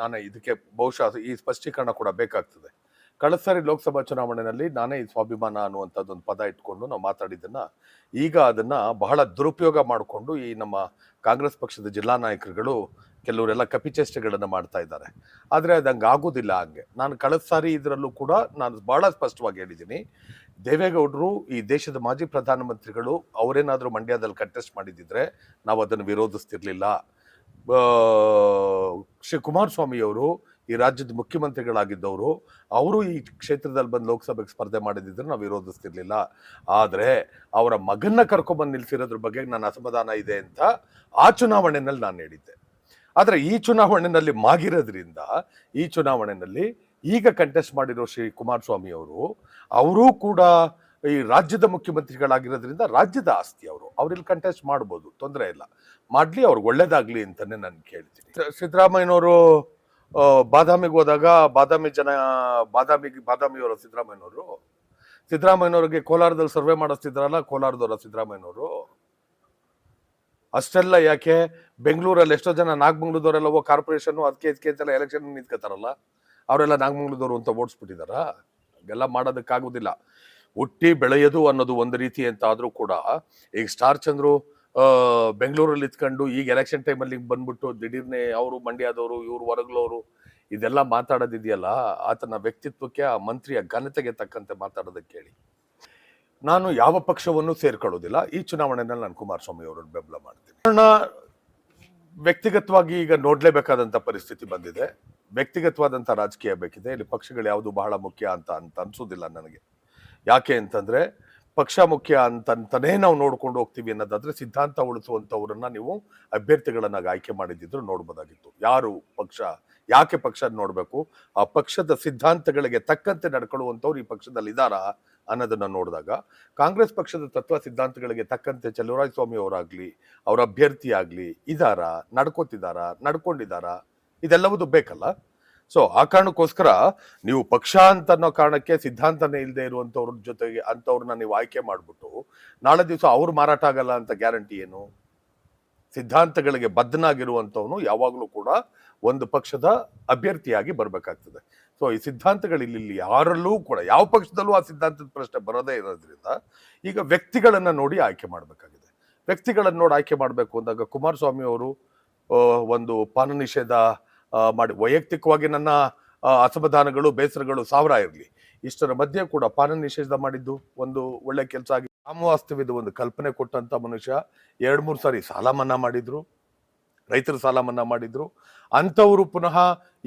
ನಾನು ಇದಕ್ಕೆ ಬಹುಶಃ ಈ ಸ್ಪಷ್ಟೀಕರಣ ಕೂಡ ಬೇಕಾಗ್ತದೆ. ಕಳೆದ ಸಾರಿ ಲೋಕಸಭಾ ಚುನಾವಣೆಯಲ್ಲಿ ನಾನೇ ಈ ಸ್ವಾಭಿಮಾನ ಅನ್ನುವಂಥದ್ದೊಂದು ಪದ ಇಟ್ಕೊಂಡು ನಾವು ಮಾತಾಡಿದ್ದನ್ನ, ಈಗ ಅದನ್ನ ಬಹಳ ದುರುಪಯೋಗ ಮಾಡಿಕೊಂಡು ಈ ನಮ್ಮ ಕಾಂಗ್ರೆಸ್ ಪಕ್ಷದ ಜಿಲ್ಲಾ ನಾಯಕರುಗಳು ಕೆಲವರೆಲ್ಲ ಕಪಿಚೇಷ್ಟೆಗಳನ್ನು ಮಾಡ್ತಾ ಇದ್ದಾರೆ. ಆದರೆ ಅದು ಹಂಗೆ ಆಗೋದಿಲ್ಲ ಹಂಗೆ. ನಾನು ಕಳೆದ ಸಾರಿ ಇದರಲ್ಲೂ ಕೂಡ ನಾನು ಬಹಳ ಸ್ಪಷ್ಟವಾಗಿ ಹೇಳಿದ್ದೀನಿ. ದೇವೇಗೌಡರು ಈ ದೇಶದ ಮಾಜಿ ಪ್ರಧಾನಮಂತ್ರಿಗಳು ಅವರೇನಾದರೂ ಮಂಡ್ಯದಲ್ಲಿ ಕಂಟೆಸ್ಟ್ ಮಾಡಿದ್ದಿದ್ರೆ ನಾವು ಅದನ್ನು ವಿರೋಧಿಸ್ತಿರ್ಲಿಲ್ಲ. ಶ್ರೀ ಕುಮಾರಸ್ವಾಮಿ ಅವರು, ಈ ರಾಜ್ಯದ ಮುಖ್ಯಮಂತ್ರಿಗಳಾಗಿದ್ದವರು, ಅವರು ಈ ಕ್ಷೇತ್ರದಲ್ಲಿ ಬಂದು ಲೋಕಸಭೆಗೆ ಸ್ಪರ್ಧೆ ಮಾಡಿದಿದ್ರೆ ನಾವು ವಿರೋಧಿಸ್ತಿರ್ಲಿಲ್ಲ. ಆದರೆ ಅವರ ಮಗನ್ನ ಕರ್ಕೊಂಡ್ಬಂದು ನಿಲ್ಸಿರೋದ್ರ ಬಗ್ಗೆ ನನ್ನ ಅಸಮಾಧಾನ ಇದೆ ಅಂತ ಆ ಚುನಾವಣೆಯಲ್ಲಿ ನಾನು ಹೇಳಿದ್ದೆ. ಆದರೆ ಈ ಚುನಾವಣೆಯಲ್ಲಿ ಮಾಗಿರೋದ್ರಿಂದ, ಈ ಚುನಾವಣೆಯಲ್ಲಿ ಈಗ ಕಂಟೆಸ್ಟ್ ಮಾಡಿರೋ ಶ್ರೀ ಕುಮಾರಸ್ವಾಮಿ ಅವರು, ಅವರೂ ಕೂಡ ಈ ರಾಜ್ಯದ ಮುಖ್ಯಮಂತ್ರಿಗಳಾಗಿರೋದ್ರಿಂದ ರಾಜ್ಯದ ಆಸ್ತಿ ಅವರು. ಅವ್ರಲ್ಲಿ ಕಂಟೆಸ್ಟ್ ಮಾಡ್ಬೋದು, ತೊಂದರೆ ಇಲ್ಲ. ಮಾಡಲಿ, ಅವ್ರಿಗೆ ಒಳ್ಳೇದಾಗಲಿ ಅಂತಾನೆ ನಾನು ಕೇಳ್ತೀನಿ. ಸಿದ್ದರಾಮಯ್ಯನವರು ಬಾದಾಮಿಗೆ ಹೋದಾಗ ಬಾದಾಮಿ ಜನ ಬಾದಾಮಿಗೆ ಬಾದಾಮಿಯವರ ಸಿದ್ದರಾಮಯ್ಯನವರು. ಸಿದ್ದರಾಮಯ್ಯನವ್ರಿಗೆ ಕೋಲಾರದಲ್ಲಿ ಸರ್ವೆ ಮಾಡಿಸ್ತಿದ್ರಲ್ಲ, ಕೋಲಾರದವರ ಸಿದ್ದರಾಮಯ್ಯನವರು. ಅಷ್ಟೆಲ್ಲ ಯಾಕೆ? ಬೆಂಗಳೂರಲ್ಲಿ ಎಷ್ಟೋ ಜನ ನಾಗಮಂಗ್ಳದವರೆಲ್ಲ ಓ ಕಾರ್ಪೊರೇಷನ್ ಅದಕ್ಕೆ ಇದಕ್ಕೆ ಅಂತೆಲ್ಲ ಎಲೆಕ್ಷನ್ ನಿಂತ್ಕೋತಾರಲ್ಲ. ಅವರೆಲ್ಲ ನಾಗಮಂಗ್ಳದವರು ಅಂತ ಓಡಿಸ್ಬಿಟ್ಟಿದಾರ? ಹಾಗೆಲ್ಲ ಮಾಡೋದಕ್ಕಾಗೋದಿಲ್ಲ. ಹುಟ್ಟಿ ಬೆಳೆಯೋದು ಅನ್ನೋದು ಒಂದು ರೀತಿ ಅಂತ ಆದರೂ ಕೂಡ, ಈಗ ಸ್ಟಾರ್ ಚಂದ್ರು ಬೆಂಗಳೂರಲ್ಲಿ ಇತ್ಕೊಂಡು ಈಗ ಎಲೆಕ್ಷನ್ ಟೈಮಲ್ಲಿ ಬಂದ್ಬಿಟ್ಟು ದಿಢೀರ್ನೆ ಅವರು, ಮಂಡ್ಯದವರು, ಇವರು ಹೊರಗ್ಲವರು ಇದೆಲ್ಲ ಮಾತಾಡೋದಿದೆಯಲ್ಲ, ಆತನ ವ್ಯಕ್ತಿತ್ವಕ್ಕೆ ಆ ಮಂತ್ರಿಯ ಘನತೆಗೆ ತಕ್ಕಂತೆ ಮಾತಾಡೋದಕ್ಕೆ ಹೇಳಿ. ನಾನು ಯಾವ ಪಕ್ಷವನ್ನು ಸೇರ್ಕೊಳ್ಳೋದಿಲ್ಲ, ಈ ಚುನಾವಣೆಯಲ್ಲಿ ನಾನು ಕುಮಾರಸ್ವಾಮಿ ಅವರನ್ನು ಬೆಂಬಲ ಮಾಡ್ತೀನಿ. ಕಾರಣ, ವ್ಯಕ್ತಿಗತವಾಗಿ ಈಗ ನೋಡಲೇಬೇಕಾದಂಥ ಪರಿಸ್ಥಿತಿ ಬಂದಿದೆ. ವ್ಯಕ್ತಿಗತವಾದಂಥ ರಾಜಕೀಯ ಬೇಕಿದೆ. ಇಲ್ಲಿ ಪಕ್ಷಗಳು ಯಾವುದು ಬಹಳ ಮುಖ್ಯ ಅಂತ ಅಂತ ಅನ್ಸೋದಿಲ್ಲ ನನಗೆ. ಯಾಕೆ ಅಂತಂದ್ರೆ ಪಕ್ಷ ಮುಖ್ಯ ಅಂತಂತಾನೇ ನಾವು ನೋಡ್ಕೊಂಡು ಹೋಗ್ತೀವಿ ಅನ್ನೋದಾದ್ರೆ ಸಿದ್ಧಾಂತ ಉಳಿಸುವಂತವ್ರನ್ನ ನೀವು ಅಭ್ಯರ್ಥಿಗಳನ್ನಾಗಿ ಆಯ್ಕೆ ಮಾಡಿದ್ದಿದ್ರು ನೋಡ್ಬೋದಾಗಿತ್ತು. ಯಾರು ಪಕ್ಷ, ಯಾಕೆ ಪಕ್ಷ ನೋಡಬೇಕು? ಆ ಪಕ್ಷದ ಸಿದ್ಧಾಂತಗಳಿಗೆ ತಕ್ಕಂತೆ ನಡ್ಕೊಳ್ಳುವಂಥವ್ರು ಈ ಪಕ್ಷದಲ್ಲಿ ಇದ್ದಾರಾ ಅನ್ನೋದನ್ನ ನೋಡಿದಾಗ ಕಾಂಗ್ರೆಸ್ ಪಕ್ಷದ ತತ್ವ ಸಿದ್ಧಾಂತಗಳಿಗೆ ತಕ್ಕಂತೆ ಚಲುವರಾಯ ಸ್ವಾಮಿ ಅವರಾಗ್ಲಿ, ಅವರ ಅಭ್ಯರ್ಥಿ ಇದಾರಾ ಇದಾರ, ನಡ್ಕೋತಿದಾರ, ನಡ್ಕೊಂಡಿದಾರ? ಇದೆಲ್ಲವುದು ಬೇಕಲ್ಲ? ಸೊ ಆ ಕಾರಣಕ್ಕೋಸ್ಕರ ನೀವು ಪಕ್ಷ ಅಂತ ಅನ್ನೋ ಕಾರಣಕ್ಕೆ ಸಿದ್ಧಾಂತನೇ ಇಲ್ಲದೆ ಇರುವಂತವ್ರ ಜೊತೆಗೆ ಅಂತವ್ರನ್ನ ನೀವು ಆಯ್ಕೆ ಮಾಡ್ಬಿಟ್ಟು ನಾಳೆ ದಿವಸ ಅವ್ರು ಮಾರಾಟ ಆಗಲ್ಲ ಅಂತ ಗ್ಯಾರಂಟಿ ಏನು? ಸಿದ್ಧಾಂತಗಳಿಗೆ ಬದ್ಧನಾಗಿರುವಂತವನು ಯಾವಾಗಲೂ ಕೂಡ ಒಂದು ಪಕ್ಷದ ಅಭ್ಯರ್ಥಿಯಾಗಿ ಬರಬೇಕಾಗ್ತದೆ. ಸೊ ಈ ಸಿದ್ಧಾಂತಗಳು ಇಲ್ಲಿ ಇಲ್ಲಿ ಯಾರಲ್ಲೂ ಕೂಡ, ಯಾವ ಪಕ್ಷದಲ್ಲೂ ಆ ಸಿದ್ಧಾಂತದ ಪ್ರಶ್ನೆ ಬರೋದೇ ಇರೋದ್ರಿಂದ ಈಗ ವ್ಯಕ್ತಿಗಳನ್ನು ನೋಡಿ ಆಯ್ಕೆ ಮಾಡಬೇಕಾಗಿದೆ. ವ್ಯಕ್ತಿಗಳನ್ನು ನೋಡಿ ಆಯ್ಕೆ ಮಾಡಬೇಕು ಅಂದಾಗ ಕುಮಾರಸ್ವಾಮಿ ಅವರು ಒಂದು ಪಾನ ನಿಷೇಧ ಮಾಡಿ ವೈಯಕ್ತಿಕವಾಗಿ ನನ್ನ ಅಸಮಾಧಾನಗಳು, ಬೇಸರಗಳು ಸಾವಿರ ಇರಲಿ. ಇಷ್ಟರ ಮಧ್ಯೆ ಕೂಡ ಪಾನ ನಿಷೇಧ ಮಾಡಿದ್ದು ಒಂದು ಒಳ್ಳೆ ಕೆಲಸ ಆಗಿ ಸಾಮವಾಸ್ತವ್ಯದ ಒಂದು ಕಲ್ಪನೆ ಕೊಟ್ಟಂತ ಮನುಷ್ಯ ಎರಡು ಮೂರು ಸಾರಿ ಸಾಲ ಮನ್ನಾ ಮಾಡಿದ್ರು. ರೈತರ ಸಾಲ ಮನ್ನಾ ಮಾಡಿದ್ರು. ಅಂಥವರು ಪುನಃ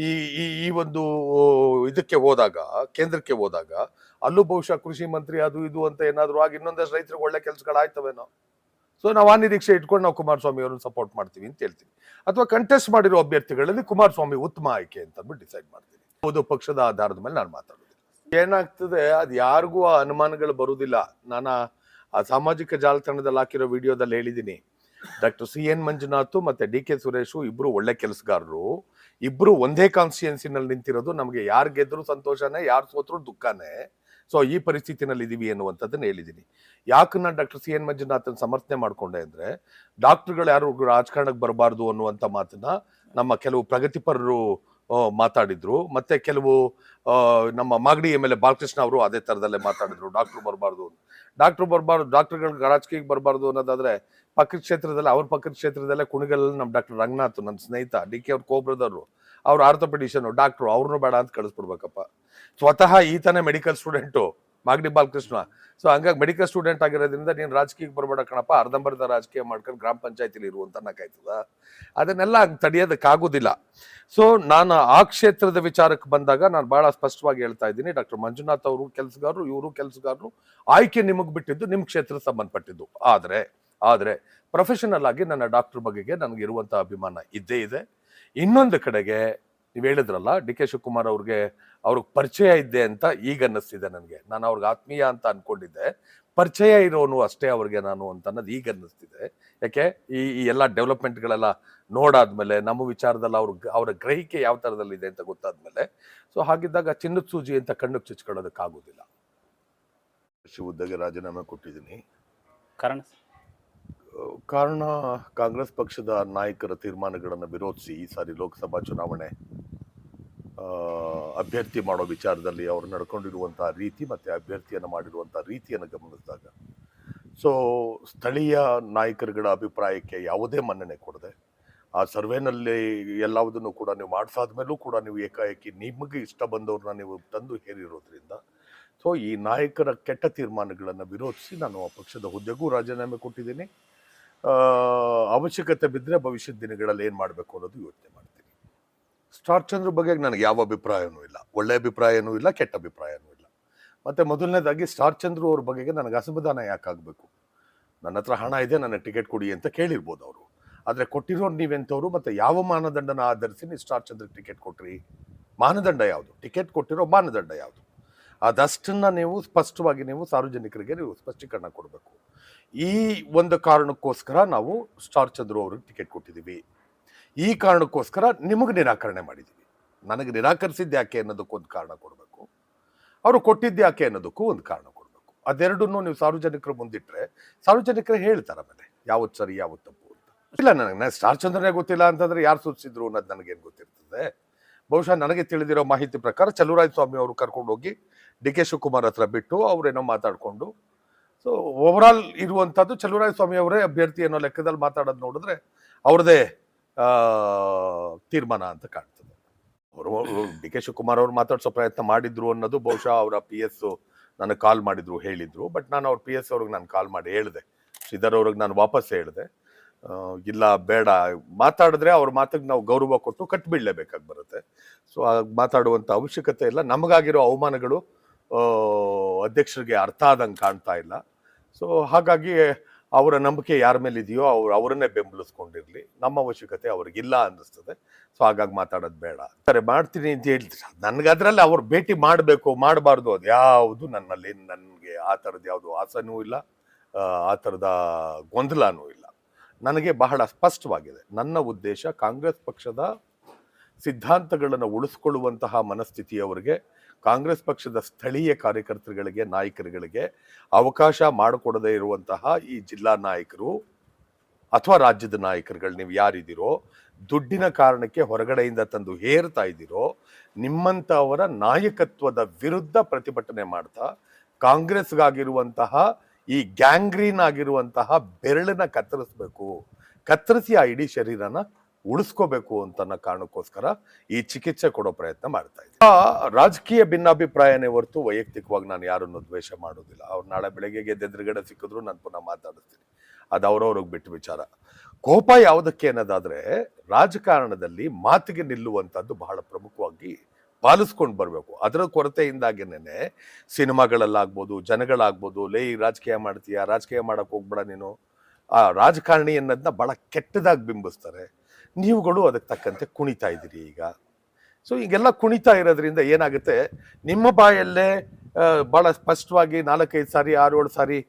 ಈ ಈ ಒಂದು ಇದಕ್ಕೆ ಹೋದಾಗ, ಕೇಂದ್ರಕ್ಕೆ ಹೋದಾಗ, ಅಲ್ಲೂ ಬಹುಶಃ ಕೃಷಿ ಮಂತ್ರಿ ಅದು ಇದು ಅಂತ ಏನಾದರೂ ಆಗಿ ಇನ್ನೊಂದಷ್ಟು ರೈತರಿಗೆ ಒಳ್ಳೆ ಕೆಲಸಗಳಾಯ್ತವೇನೋ? ಸೊ ನಾವು ಆ ನಿರೀಕ್ಷೆ ಇಟ್ಕೊಂಡು ನಾವು ಕುಮಾರಸ್ವಾಮಿ ಅವರನ್ನು ಸಪೋರ್ಟ್ ಮಾಡ್ತೀವಿ ಅಂತ ಹೇಳ್ತೀವಿ. ಅಥವಾ ಕಂಟೆಸ್ಟ್ ಮಾಡಿರೋ ಅಭ್ಯರ್ಥಿಗಳಲ್ಲಿ ಕುಮಾರಸ್ವಾಮಿ ಉತ್ತಮ ಆಯ್ಕೆ ಅಂತ ಅಂದ್ಬಿಟ್ಟು ಡಿಸೈಡ್ ಮಾಡ್ತೀನಿ ಒಂದು ಪಕ್ಷದ ಆಧಾರದ ಮೇಲೆ ನಾನು ಮಾತಾಡೋದು ಏನಾಗ್ತದೆ, ಅದು ಯಾರಿಗೂ ಆ ಅನುಮಾನಗಳು ಬರುವುದಿಲ್ಲ. ನಾನು ಆ- ಸಾಮಾಜಿಕ ಜಾಲತಾಣದಲ್ಲಿ ಹಾಕಿರೋ ವಿಡಿಯೋದಲ್ಲಿ ಹೇಳಿದ್ದೀನಿ. ಡಾಕ್ಟರ್ ಸಿ ಎನ್ ಮಂಜುನಾಥ್ ಮತ್ತೆ ಡಿ ಕೆ ಸುರೇಶು ಇಬ್ರು ಒಳ್ಳೆ ಕೆಲಸಗಾರರು. ಇಬ್ರು ಒಂದೇ ಕಾನ್ಸ್ಟಿಟ್ಯೂನ್ಸಿನಲ್ಲಿ ನಿಂತಿರೋದು ನಮಗೆ ಯಾರು ಗೆದ್ರು ಸಂತೋಷನೇ, ಯಾರು ಸೋತ್ರು ದುಃಖನೇ. ಸೊ ಈ ಪರಿಸ್ಥಿತಿನಲ್ಲಿ ಇದ್ದೀವಿ ಎನ್ನುವಂಥದ್ದನ್ನು ಹೇಳಿದ್ದೀನಿ. ಯಾಕೆ ನಾನು ಡಾಕ್ಟರ್ ಸಿ ಎನ್ ಮಂಜುನಾಥನ್ ಸಮರ್ಥನೆ ಮಾಡಿಕೊಂಡೆ ಅಂದರೆ, ಡಾಕ್ಟರ್ಗಳು ಯಾರು ರಾಜಕಾರಣಕ್ಕೆ ಬರಬಾರ್ದು ಅನ್ನುವಂಥ ಮಾತನ್ನ ನಮ್ಮ ಕೆಲವು ಪ್ರಗತಿಪರರು ಮಾತಾಡಿದ್ರು. ಮತ್ತೆ ಕೆಲವು ನಮ್ಮ Magadi M L A Balakrishna ಅವರು ಅದೇ ಥರದಲ್ಲೇ ಮಾತಾಡಿದ್ರು. ಡಾಕ್ಟರ್ ಬರಬಾರ್ದು ಡಾಕ್ಟರ್ ಬರಬಾರ್ದು, ಡಾಕ್ಟ್ರುಗಳು ರಾಜಕೀಯಕ್ಕೆ ಬರಬಾರ್ದು ಅನ್ನೋದಾದ್ರೆ, ಪಕ್ಕದ ಕ್ಷೇತ್ರದಲ್ಲಿ, ಅವ್ರ ಪಕ್ಕದ ಕ್ಷೇತ್ರದಲ್ಲೇ ಕುಣಿಗಲಲ್ಲಿ ನಮ್ಮ ಡಾಕ್ಟರ್ ರಂಗನಾಥ್, ನನ್ನ ಸ್ನೇಹಿತ, ಡಿ ಕೆ ಅವ್ರ ಕೋಬ್ರದವರು ಅವ್ರ ಆರ್ಥೋಪೆಡಿಷನ್ ಡಾಕ್ಟ್ರು ಅವ್ರನ್ನೂ ಬೇಡ ಅಂತ ಕಳಿಸ್ಬಿಡ್ಬೇಕಪ್ಪ. ಸ್ವತಃ ಈತನೇ medical student Magadi Balakrishna so ಹಂಗಾಗಿ ಮೆಡಿಕಲ್ ಸ್ಟೂಡೆಂಟ್ ಆಗಿರೋದ್ರಿಂದ ನೀನು ರಾಜಕೀಯಕ್ಕೆ ಬರಬೇಡ ಕಣಪ್ಪ, ಅರ್ಧಂಬರ್ಧ ರಾಜಕೀಯ ಮಾಡ್ಕೊಂಡು ಗ್ರಾಮ ಪಂಚಾಯತಿಲಿ ಇರುವಂತ ನಾಕಾಯ್ತದ ಅದನ್ನೆಲ್ಲ ತಡೆಯೋದಕ್ಕಾಗೋದಿಲ್ಲ ಸೊ ನಾನು ಆ ಕ್ಷೇತ್ರದ ವಿಚಾರಕ್ಕೆ ಬಂದಾಗ ನಾನು ಬಹಳ ಸ್ಪಷ್ಟವಾಗಿ ಹೇಳ್ತಾ ಇದ್ದೀನಿ, ಡಾಕ್ಟರ್ ಮಂಜುನಾಥ್ ಅವರು ಕೆಲಸಗಾರರು, ಇವರು ಕೆಲಸಗಾರರು ಆಯ್ಕೆ ನಿಮಗೆ ಬಿಟ್ಟಿದ್ದು ನಿಮ್ಮ ಕ್ಷೇತ್ರಕ್ಕೆ ಸಂಬಂಧಪಟ್ಟಿದ್ದು. ಆದ್ರೆ ಆದ್ರೆ ಪ್ರೊಫೆಷನಲ್ ಆಗಿ ನನ್ನ ಡಾಕ್ಟರ್ ಬಗೆಗೆ ನನಗೆ ಇರುವಂತ ಅಭಿಮಾನ ಇದ್ದೇ ಇದೆ. ಇನ್ನೊಂದು ಕಡೆಗೆ ನೀವು ಹೇಳಿದ್ರಲ್ಲ ಡಿ ಕೆ ಶಿವಕುಮಾರ್ ಅವ್ರಿಗೆ ಅವ್ರಿಗೆ ಪರಿಚಯ ಇದ್ದೆ ಅಂತ ಈಗ ಅನ್ನಿಸ್ತಿದೆ ನನಗೆ. ನಾನು ಅವ್ರಿಗೆ ಆತ್ಮೀಯ ಅಂತ ಅನ್ಕೊಂಡಿದ್ದೆ. ಪರಿಚಯ ಇರೋನು ಅಷ್ಟೇ ಅವ್ರಿಗೆ ನಾನು ಅಂತ ಅನ್ನೋದು ಈಗ ಅನ್ನಿಸ್ತಿದೆ. ಯಾಕೆ? ಈ ಈ ಎಲ್ಲ ಡೆವಲಪ್ಮೆಂಟ್ಗಳೆಲ್ಲ ನೋಡಾದ್ಮೇಲೆ ನಮ್ಮ ವಿಚಾರದಲ್ಲಿ ಅವ್ರ ಅವರ ಗ್ರಹಿಕೆ ಯಾವ ಥರದಲ್ಲಿದೆ ಅಂತ ಗೊತ್ತಾದ್ಮೇಲೆ ಸೊ ಹಾಗಿದ್ದಾಗ ಚಿನ್ನದ ಸೂಜಿ ಅಂತ ಕಣ್ಣು ಚುಚ್ಕೊಳ್ಳೋದಕ್ಕಾಗೋದಿಲ್ಲ. ಶಿವ ಉದ್ದಗೆ ರಾಜೀನಾಮೆ ಕೊಟ್ಟಿದ್ದೀನಿ. ಕಾರಣ ಕಾರಣ ಕಾಂಗ್ರೆಸ್ ಪಕ್ಷದ ನಾಯಕರ ತೀರ್ಮಾನಗಳನ್ನು ವಿರೋಧಿಸಿ ಈ ಸಾರಿ ಲೋಕಸಭಾ ಚುನಾವಣೆ ಅಭ್ಯರ್ಥಿ ಮಾಡೋ ವಿಚಾರದಲ್ಲಿ ಅವರು ನಡ್ಕೊಂಡಿರುವಂಥ ರೀತಿ ಮತ್ತು ಅಭ್ಯರ್ಥಿಯನ್ನು ಮಾಡಿರುವಂಥ ರೀತಿಯನ್ನು ಗಮನಿಸಿದಾಗ. ಸೊ ಸ್ಥಳೀಯ ನಾಯಕರುಗಳ ಅಭಿಪ್ರಾಯಕ್ಕೆ ಯಾವುದೇ ಮನ್ನಣೆ ಕೊಡದೆ, ಆ ಸರ್ವೇನಲ್ಲಿ ಎಲ್ಲವುದನ್ನು ಕೂಡ ನೀವು ಮಾಡಿಸಾದ್ಮೇಲೂ ಕೂಡ ನೀವು ಏಕಾಏಕಿ ನಿಮಗೆ ಇಷ್ಟ ಬಂದವ್ರನ್ನ ನೀವು ತಂದು ಹೇರಿರೋದ್ರಿಂದ ಸೊ ಈ ನಾಯಕರ ಕೆಟ್ಟ ತೀರ್ಮಾನಗಳನ್ನು ವಿರೋಧಿಸಿ ನಾನು ಆ ಪಕ್ಷದ ಹುದ್ದೆಗೂ ರಾಜೀನಾಮೆ ಕೊಟ್ಟಿದ್ದೀನಿ. ಅವಶ್ಯಕತೆ ಬಿದ್ದರೆ ಭವಿಷ್ಯದ ದಿನಗಳಲ್ಲಿ ಏನು ಮಾಡಬೇಕು ಅನ್ನೋದು ಯೋಚನೆ ಮಾಡ್ತೀನಿ. ಸ್ಟಾರ್ ಚಂದ್ರ ಬಗ್ಗೆ ನನಗೆ ಯಾವ ಅಭಿಪ್ರಾಯವೂ ಇಲ್ಲ. ಒಳ್ಳೆ ಅಭಿಪ್ರಾಯನೂ ಇಲ್ಲ, ಕೆಟ್ಟ ಅಭಿಪ್ರಾಯನೂ ಇಲ್ಲ. ಮತ್ತು ಮೊದಲನೇದಾಗಿ ಸ್ಟಾರ್ ಚಂದ್ರು ಅವ್ರ ಬಗೆಗೆ ನನಗೆ ಅಸಮಾಧಾನ ಯಾಕಾಗಬೇಕು ನನ್ನ ಹತ್ರ ಹಣ ಇದೆ, ನನ್ನ ಟಿಕೆಟ್ ಕೊಡಿ ಅಂತ ಕೇಳಿರ್ಬೋದು ಅವರು. ಆದರೆ ಕೊಟ್ಟಿರೋರು ನೀವೆಂಥವ್ರು ಮತ್ತು ಯಾವ ಮಾನದಂಡನ ಆಧರಿಸಿ ನೀವು ಸ್ಟಾರ್ ಚಂದ್ರ ಟಿಕೆಟ್ ಕೊಟ್ರಿ? ಮಾನದಂಡ ಯಾವುದು? ಟಿಕೆಟ್ ಕೊಟ್ಟಿರೋ ಮಾನದಂಡ ಯಾವುದು? ಅದಷ್ಟನ್ನು ನೀವು ಸ್ಪಷ್ಟವಾಗಿ ನೀವು ಸಾರ್ವಜನಿಕರಿಗೆ ನೀವು ಸ್ಪಷ್ಟೀಕರಣ ಕೊಡಬೇಕು. ಈ ಒಂದು ಕಾರಣಕ್ಕೋಸ್ಕರ ನಾವು ಸ್ಟಾರ್ ಚಂದ್ರು ಅವ್ರಿಗೆ ಟಿಕೆಟ್ ಕೊಟ್ಟಿದ್ದೀವಿ. ಈ ಕಾರಣಕ್ಕೋಸ್ಕರ ನಿಮಗೆ ನಿರಾಕರಣೆ ಮಾಡಿದ್ದೀವಿ. ನನಗೆ ನಿರಾಕರಿಸಿದ್ದು ಯಾಕೆ ಅನ್ನೋದಕ್ಕೂ ಒಂದು ಕಾರಣ ಕೊಡಬೇಕು. ಅವರು ಕೊಟ್ಟಿದ್ದು ಯಾಕೆ ಅನ್ನೋದಕ್ಕೂ ಒಂದು ಕಾರಣ ಕೊಡಬೇಕು. ಅದೆರಡನ್ನೂ ನೀವು ಸಾರ್ವಜನಿಕರು ಮುಂದಿಟ್ಟರೆ ಸಾರ್ವಜನಿಕರು ಹೇಳ್ತಾರೆ ಆಮೇಲೆ, ಯಾವತ್ತು ಸರಿ, ಯಾವತ್ತು ತಪ್ಪು ಅಂತ. ಇಲ್ಲ, ನನಗೆ ನಾನು ಸ್ಟಾರ್ ಚಂದ್ರನೇ ಗೊತ್ತಿಲ್ಲ ಅಂತಂದ್ರೆ ಯಾರು ಸೂಚಿಸಿದ್ರು ಅನ್ನೋದು ನನಗೇನು ಗೊತ್ತಿರ್ತದೆ. ಬಹುಶಃ ನನಗೆ ತಿಳಿದಿರೋ ಮಾಹಿತಿ ಪ್ರಕಾರ ಚಲುವರಾಯ ಸ್ವಾಮಿ ಅವರು ಕರ್ಕೊಂಡು ಹೋಗಿ ಡಿ ಕೆ ಶಿವಕುಮಾರ್ ಹತ್ರ ಬಿಟ್ಟು ಅವರೇನೋ ಮಾತಾಡಿಕೊಂಡು ಸೊ ಓವರಾಲ್ ಇರುವಂಥದ್ದು ಚಲುವರಾಯ ಸ್ವಾಮಿ ಅವರೇ ಅಭ್ಯರ್ಥಿ ಅನ್ನೋ ಲೆಕ್ಕದಲ್ಲಿ ಮಾತಾಡೋದು ನೋಡಿದ್ರೆ ಅವ್ರದೇ ತೀರ್ಮಾನ ಅಂತ ಕಾಣ್ತದೆ. ಅವರು ಡಿ ಕೆ ಶಿವಕುಮಾರ್ ಅವರು ಮಾತಾಡಿಸೋ ಪ್ರಯತ್ನ ಮಾಡಿದ್ರು ಅನ್ನೋದು ಬಹುಶಃ ಅವರ ಪಿ ಎಸ್ ನನಗೆ ಕಾಲ್ ಮಾಡಿದ್ರು, ಹೇಳಿದ್ರು. ಬಟ್ ನಾನು ಅವ್ರ ಪಿ ಎಸ್ ಅವ್ರಿಗೆ ನಾನು ಕಾಲ್ ಮಾಡಿ ಹೇಳಿದೆ. ಶ್ರೀಧರ್ ಅವ್ರಿಗೆ ನಾನು ವಾಪಸ್ ಹೇಳಿದೆ. ಇಲ್ಲ, ಬೇಡ. ಮಾತಾಡಿದ್ರೆ ಅವ್ರ ಮಾತಿಗೆ ನಾವು ಗೌರವ ಕೊಟ್ಟು ಕಟ್ಬಿಡ್ಲೇಬೇಕಾಗಿ ಬರುತ್ತೆ. ಸೊ ಮಾತಾಡುವಂಥ ಅವಶ್ಯಕತೆ ಇಲ್ಲ. ನಮಗಾಗಿರೋ ಅವಮಾನಗಳು ಅಧ್ಯಕ್ಷರಿಗೆ ಅರ್ಥ ಆದಂಗೆ ಕಾಣ್ತಾ ಇಲ್ಲ. ಸೊ ಹಾಗಾಗಿ ಅವರ ನಂಬಿಕೆ ಯಾರ ಮೇಲೆ ಇದೆಯೋ ಅವ್ರು ಅವರನ್ನೇ ಬೆಂಬಲಿಸ್ಕೊಂಡಿರಲಿ. ನಮ್ಮ ಅವಶ್ಯಕತೆ ಅವ್ರಿಗಿಲ್ಲ ಅನ್ನಿಸ್ತದೆ. ಸೊ ಹಾಗಾಗಿ ಮಾತಾಡೋದು ಬೇಡ. ಸರಿ, ಮಾಡ್ತೀನಿ ಅಂತ ಹೇಳ್ತೀರ ನನಗೆ ಅದರಲ್ಲಿ ಅವ್ರು ಭೇಟಿ ಮಾಡಬೇಕು, ಮಾಡಬಾರ್ದು. ಅದು ಯಾವುದು ನನ್ನಲ್ಲಿ, ನನಗೆ ಆ ಥರದ್ದು ಯಾವುದು ಆಸನೂ ಇಲ್ಲ ಆ ಥರದ ಗೊಂದಲನೂ ಇಲ್ಲ. ನನಗೆ ಬಹಳ ಸ್ಪಷ್ಟವಾಗಿದೆ. ನನ್ನ ಉದ್ದೇಶ ಕಾಂಗ್ರೆಸ್ ಪಕ್ಷದ ಸಿದ್ಧಾಂತಗಳನ್ನು ಉಳಿಸ್ಕೊಳ್ಳುವಂತಹ ಮನಸ್ಥಿತಿಯವರಿಗೆ ಕಾಂಗ್ರೆಸ್ ಪಕ್ಷದ ಸ್ಥಳೀಯ ಕಾರ್ಯಕರ್ತರುಗಳಿಗೆ, ನಾಯಕರುಗಳಿಗೆ ಅವಕಾಶ ಮಾಡಿಕೊಡದೇ ಇರುವಂತಹ ಈ ಜಿಲ್ಲಾ ನಾಯಕರು ಅಥವಾ ರಾಜ್ಯದ ನಾಯಕರುಗಳು ನೀವು ಯಾರಿದ್ದೀರೋ, ದುಡ್ಡಿನ ಕಾರಣಕ್ಕೆ ಹೊರಗಡೆಯಿಂದ ತಂದು ಹೇರ್ತಾ ಇದ್ದೀರೋ, ನಿಮ್ಮಂಥವರ ನಾಯಕತ್ವದ ವಿರುದ್ಧ ಪ್ರತಿಭಟನೆ ಮಾಡ್ತಾ, ಕಾಂಗ್ರೆಸ್ಗಾಗಿರುವಂತಹ ಈ ಗ್ಯಾಂಗ್ರೀನ್ ಆಗಿರುವಂತಹ ಬೆರಳನ್ನ ಕತ್ತರಿಸ್ಬೇಕು. ಕತ್ತರಿಸಿ ಆ ಇಡೀ ಶರೀರನ ಉಳಿಸ್ಕೋಬೇಕು ಅಂತ ಕಾರಣಕ್ಕೋಸ್ಕರ ಈ ಚಿಕಿತ್ಸೆ ಕೊಡೋ ಪ್ರಯತ್ನ ಮಾಡ್ತಾ ಇದ್ದೀನಿ. ಆ ರಾಜಕೀಯ ಭಿನ್ನಾಭಿಪ್ರಾಯನೇ ಹೊರತು ವೈಯಕ್ತಿಕವಾಗಿ ನಾನು ಯಾರನ್ನು ದ್ವೇಷ ಮಾಡೋದಿಲ್ಲ. ಅವ್ರು ನಾಳೆ ಬೆಳಗ್ಗೆಗೆ ಎದುರುಗಡೆ ಸಿಕ್ಕಿದ್ರು ನಾನು ಪುನಃ ಮಾತಾಡಿಸ್ತೀನಿ. ಅದು ಅವ್ರವ್ರಿಗೆ ಬಿಟ್ಟು ವಿಚಾರ. ಕೋಪ ಯಾವುದಕ್ಕೆ ಅನ್ನೋದಾದ್ರೆ ರಾಜಕಾರಣದಲ್ಲಿ ಮಾತಿಗೆ ನಿಲ್ಲುವಂಥದ್ದು ಬಹಳ ಪ್ರಮುಖವಾಗಿ ಪಾಲಿಸ್ಕೊಂಡು ಬರಬೇಕು. ಅದರ ಕೊರತೆಯಿಂದಾಗೇನೆ ಸಿನಿಮಾಗಳಲ್ಲಾಗ್ಬೋದು, ಜನಗಳಾಗ್ಬೋದು, ಲೇ ರಾಜಕೀಯ ಮಾಡ್ತೀಯಾ? ರಾಜಕೀಯ ಮಾಡೋಕ್ಕೆ ಹೋಗ್ಬೇಡ ನೀನು. ಆ ರಾಜಕಾರಣಿ ಅನ್ನೋದನ್ನ ಭಾಳ ಕೆಟ್ಟದಾಗಿ ಬಿಂಬಿಸ್ತಾರೆ. ನೀವುಗಳು ಅದಕ್ಕೆ ತಕ್ಕಂತೆ ಕುಣಿತಾ ಇದ್ದೀರಿ ಈಗ. ಸೊ ಈಗೆಲ್ಲ ಕುಣಿತಾ ಇರೋದ್ರಿಂದ ಏನಾಗುತ್ತೆ? ನಿಮ್ಮ ಬಾಯಲ್ಲೇ ಭಾಳ ಸ್ಪಷ್ಟವಾಗಿ ನಾಲ್ಕೈದು ಸಾರಿ ಆರು ಏಳು ಸಾರಿ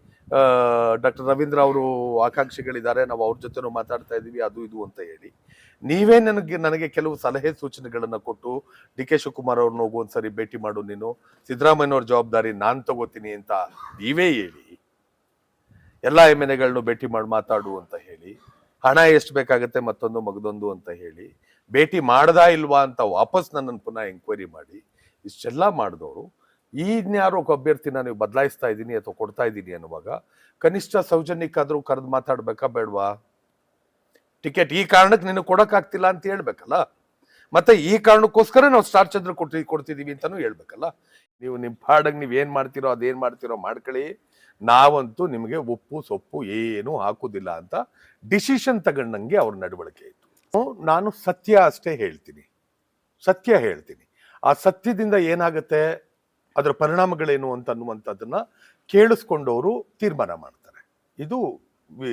ಡಾಕ್ಟರ್ ರವೀಂದ್ರ ಅವರು ಆಕಾಂಕ್ಷಿಗಳಿದ್ದಾರೆ. ನಾವು ಅವ್ರ ಜೊತೆನೂ ಮಾತಾಡ್ತಾ ಇದ್ದೀವಿ, ಅದು ಇದು ಅಂತ ಹೇಳಿ. ನೀವೇ ನನಗೆ ನನಗೆ ಕೆಲವು ಸಲಹೆ ಸೂಚನೆಗಳನ್ನು ಕೊಟ್ಟು, ಡಿ ಕೆ ಶಿವಕುಮಾರ್ ಅವ್ರನ್ನ ಒಂದ್ಸರಿ ಭೇಟಿ ಮಾಡು ನೀನು. ಸಿದ್ದರಾಮಯ್ಯವ್ರ ಜವಾಬ್ದಾರಿ ನಾನು ತಗೋತೀನಿ ಅಂತ ನೀವೇ ಹೇಳಿ. ಎಲ್ಲ ಎಂ ಎಲ್ ಎಗಳನ್ನು ಭೇಟಿ ಮಾಡಿ, ಮಾತಾಡು ಅಂತ ಹೇಳಿ. ಹಣ ಎಷ್ಟು ಬೇಕಾಗುತ್ತೆ ಮತ್ತೊಂದು ಮಗದೊಂದು ಅಂತ ಹೇಳಿ, ಭೇಟಿ ಮಾಡ್ದಾ ಇಲ್ವಾ ಅಂತ ವಾಪಸ್ ನನ್ನನ್ನು ಪುನಃ ಎಂಕ್ವೈರಿ ಮಾಡಿ, ಇಷ್ಟೆಲ್ಲ ಮಾಡಿದವರು. ಈಗಿನ್ಯಾರೋ ಒಬ್ಬ ಅಭ್ಯರ್ಥಿನ ನೀವು ಬದಲಾಯಿಸ್ತಾ ಇದ್ದೀನಿ ಅಥವಾ ಕೊಡ್ತಾ ಇದ್ದೀನಿ ಅನ್ನುವಾಗ, ಕನಿಷ್ಠ ಸೌಜನ್ಯಕ್ಕಾದರೂ ಕರೆದು ಮಾತಾಡ್ಬೇಕಾ ಬೇಡವಾ? ಟಿಕೆಟ್ ಈ ಕಾರಣಕ್ಕೆ ನಿನಗೆ ಕೊಡೋಕ್ಕಾಗ್ತಿಲ್ಲ ಅಂತ ಹೇಳ್ಬೇಕಲ್ಲ. ಮತ್ತೆ ಈ ಕಾರಣಕ್ಕೋಸ್ಕರ ನಾವು ಸ್ಟಾರ್ ಚಂದ್ರ ಕೊಟ್ಟಿ ಕೊಡ್ತಿದ್ದೀವಿ ಅಂತಲೂ ಹೇಳ್ಬೇಕಲ್ಲ. ನೀವು ನಿಮ್ಮ ಪಾಡಾಗಿ ನೀವು ಏನು ಮಾಡ್ತೀರೋ, ಅದೇನು ಮಾಡ್ತೀರೋ ಮಾಡ್ಕೊಳ್ಳಿ. ನಾವಂತೂ ನಿಮಗೆ ಉಪ್ಪು ಸೊಪ್ಪು ಏನೂ ಹಾಕೋದಿಲ್ಲ ಅಂತ ಡಿಸಿಷನ್ ತಗೊಂಡಂಗೆ ಅವ್ರ ನಡವಳಿಕೆ ಇತ್ತು. ನಾನು ಸತ್ಯ ಅಷ್ಟೇ ಹೇಳ್ತೀನಿ. ಸತ್ಯ ಹೇಳ್ತೀನಿ. ಆ ಸತ್ಯದಿಂದ ಏನಾಗುತ್ತೆ? ಅದರ ಪರಿಣಾಮಗಳೇನು ಅಂತ ಅನ್ನುವಂಥದ್ದನ್ನ ಕೇಳಿಸ್ಕೊಂಡವರು ತೀರ್ಮಾನ ಮಾಡ್ತಾರೆ. ಇದು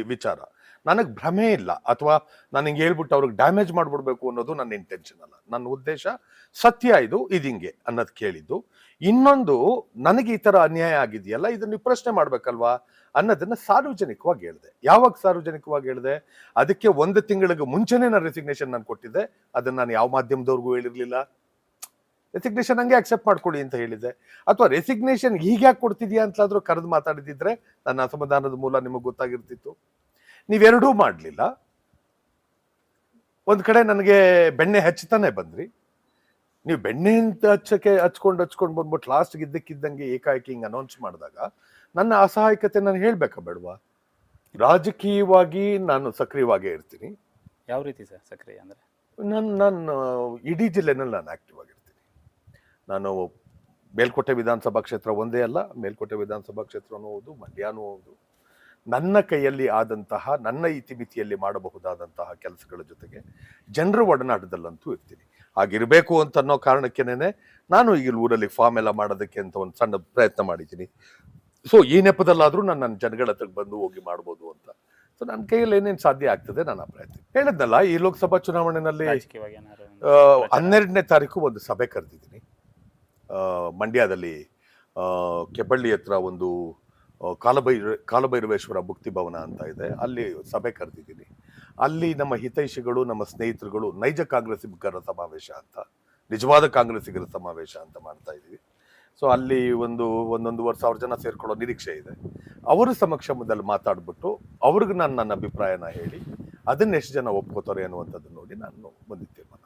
ವಿಚಾರ. ನನಗೆ ಭ್ರಮೆ ಇಲ್ಲ. ಅಥವಾ ನಾನು ಹಿಂಗೆ ಹೇಳ್ಬಿಟ್ಟು ಅವ್ರಿಗೆ ಡ್ಯಾಮೇಜ್ ಮಾಡಿಬಿಡ್ಬೇಕು ಅನ್ನೋದು ನನ್ನ ಇಂಟೆನ್ಷನ್ ಅಲ್ಲ. ನನ್ನ ಉದ್ದೇಶ ಸತ್ಯ ಇದು ಇದಿಂಗೆ ಅನ್ನೋದು ಕೇಳಿದ್ದು. ಇನ್ನೊಂದು, ನನಗೆ ಈ ಥರ ಅನ್ಯಾಯ ಆಗಿದೆಯಲ್ಲ, ಇದನ್ನ ನೀವು ಪ್ರಶ್ನೆ ಮಾಡಬೇಕಲ್ವಾ ಅನ್ನೋದನ್ನ ಸಾರ್ವಜನಿಕವಾಗಿ ಹೇಳಿದೆ. ಯಾವಾಗ ಸಾರ್ವಜನಿಕವಾಗಿ ಹೇಳಿದೆ? ಅದಕ್ಕೆ ಒಂದು ತಿಂಗಳಿಗೆ ಮುಂಚೆನೆ ನಾನು ರೆಸಿಗ್ನೇಷನ್ ನಾನು ಕೊಟ್ಟಿದ್ದೆ. ಅದನ್ನು ನಾನು ಯಾವ ಮಾಧ್ಯಮದವ್ರಿಗೂ ಹೇಳಿರಲಿಲ್ಲ. ರೆಸಿಗ್ನೇಷನ್ ಹಂಗೆ ಅಕ್ಸೆಪ್ಟ್ ಮಾಡ್ಕೊಳ್ಳಿ ಅಂತ ಹೇಳಿದೆ ಅಥವಾ ರೆಸಿಗ್ನೇಷನ್ ಹೀಗೆ ಕೊಡ್ತಿದ್ಯಾ ಅಂತಲಾದರೂ ಕರೆದು ಮಾತಾಡಿದಿದ್ರೆ ನನ್ನ ಅಸಮಾಧಾನದ ಮೂಲ ನಿಮಗೆ ಗೊತ್ತಾಗಿರ್ತಿತ್ತು. ನೀವೆರಡೂ ಮಾಡಲಿಲ್ಲ. ಒಂದು ಕಡೆ ನನಗೆ ಬೆಣ್ಣೆ ಹಚ್ಚುತ್ತಾನೆ ಬಂದ್ರಿ. ನೀವು ಬೆಣ್ಣೆ ಅಂತ ಹಚ್ಚಕ್ಕೆ ಹಚ್ಕೊಂಡು ಹಚ್ಕೊಂಡು ಬಂದ್ಬಿಟ್ಟು ಲಾಸ್ಟ್ಗೆ ಇದ್ದಕ್ಕಿದ್ದಂಗೆ ಏಕಾಏಕಿ ಹಿಂಗೆ ಅನೌನ್ಸ್ ಮಾಡಿದಾಗ ನನ್ನ ಅಸಹಾಯಕತೆ ನಾನು ಹೇಳ್ಬೇಕಾ ಬೇಡವಾ? ರಾಜಕೀಯವಾಗಿ ನಾನು ಸಕ್ರಿಯವಾಗೇ ಇರ್ತೀನಿ. ಯಾವ ರೀತಿ ಸರ್ ಸಕ್ರಿಯ ಅಂದರೆ? ನಾನು ನಾನು ಇಡೀ ಜಿಲ್ಲೆನಲ್ಲಿ ನಾನು ಆ್ಯಕ್ಟಿವ್ ಆಗಿರ್ತೀನಿ. ನಾನು ಮೇಲ್ಕೋಟೆ ವಿಧಾನಸಭಾ ಕ್ಷೇತ್ರ ಒಂದೇ ಅಲ್ಲ ಮೇಲ್ಕೋಟೆ ವಿಧಾನಸಭಾ ಕ್ಷೇತ್ರನೂ ಹೌದು ಮಂಡ್ಯನೂ ಹೌದು. ನನ್ನ ಕೈಯಲ್ಲಿ ಆದಂತಹ ನನ್ನ ಇತಿಮಿತಿಯಲ್ಲಿ ಮಾಡಬಹುದಾದಂತಹ ಕೆಲಸಗಳ ಜೊತೆಗೆ ಜನರ ಒಡನಾಟದಲ್ಲಂತೂ ಇರ್ತೀನಿ. ಆಗಿರಬೇಕು ಅಂತ ಅನ್ನೋ ಕಾರಣಕ್ಕೇನೆ ನಾನು ಈಗ ಊರಲ್ಲಿ ಫಾರ್ಮ್ ಎಲ್ಲ ಮಾಡೋದಕ್ಕೆ ಅಂತ ಒಂದು ಸಣ್ಣ ಪ್ರಯತ್ನ ಮಾಡಿದ್ದೀನಿ. ಸೊ ಈ ನೆಪದಲ್ಲಾದರೂ ನಾನು ನನ್ನ ಜನಗಳ ಹತ್ರಕ್ಕೆ ಬಂದು ಹೋಗಿ ಮಾಡ್ಬೋದು ಅಂತ. ಸೊ ನನ್ನ ಕೈಯಲ್ಲಿ ಏನೇನು ಸಾಧ್ಯ ಆಗ್ತದೆ ನಾನು ಆ ಪ್ರಯತ್ನ. ಹೇಳಿದ್ನಲ್ಲ ಈ ಲೋಕಸಭಾ ಚುನಾವಣೆಯಲ್ಲಿ? ಹನ್ನೆರಡನೇ ತಾರೀಕು ಒಂದು ಸಭೆ ಕರೆದಿದ್ದೀನಿ. ಮಂಡ್ಯದಲ್ಲಿ ಕೆಪಳ್ಳಿ ಹತ್ರ ಒಂದು ಆ, ಕಾಲಭೈರ ಕಾಲಭೈರವೇಶ್ವರ ಭಕ್ತಿ ಭವನ ಅಂತ ಇದೆ. ಅಲ್ಲಿ ಸಭೆ ಕರೆದಿದ್ದೀನಿ. ಅಲ್ಲಿ ನಮ್ಮ ಹಿತೈಷಿಗಳು ನಮ್ಮ ಸ್ನೇಹಿತರುಗಳು ನೈಜ ಕಾಂಗ್ರೆಸ್ಸಿಗರ ಸಮಾವೇಶ ಅಂತ ನಿಜವಾದ ಕಾಂಗ್ರೆಸ್ಸಿಗರ ಸಮಾವೇಶ ಅಂತ ಮಾಡ್ತಾ ಇದ್ದೀವಿ. ಸೊ ಅಲ್ಲಿ ಒಂದು ಒಂದೊಂದುವರೆ ಸಾವಿರ ಜನ ಸೇರ್ಕೊಳ್ಳೋ ನಿರೀಕ್ಷೆ ಇದೆ. ಅವರ ಸಮಕ್ಷಮದಲ್ಲಿ ಮಾತಾಡ್ಬಿಟ್ಟು ಅವ್ರಿಗೆ ನಾನು ನನ್ನ ಅಭಿಪ್ರಾಯನ ಹೇಳಿ ಅದನ್ನ ಎಷ್ಟು ಜನ ಒಪ್ಕೋತಾರೆ ಅನ್ನುವಂಥದ್ದು ನೋಡಿ ನಾನು ಮುಂದಿನ ತೀರ್ಮಾನ.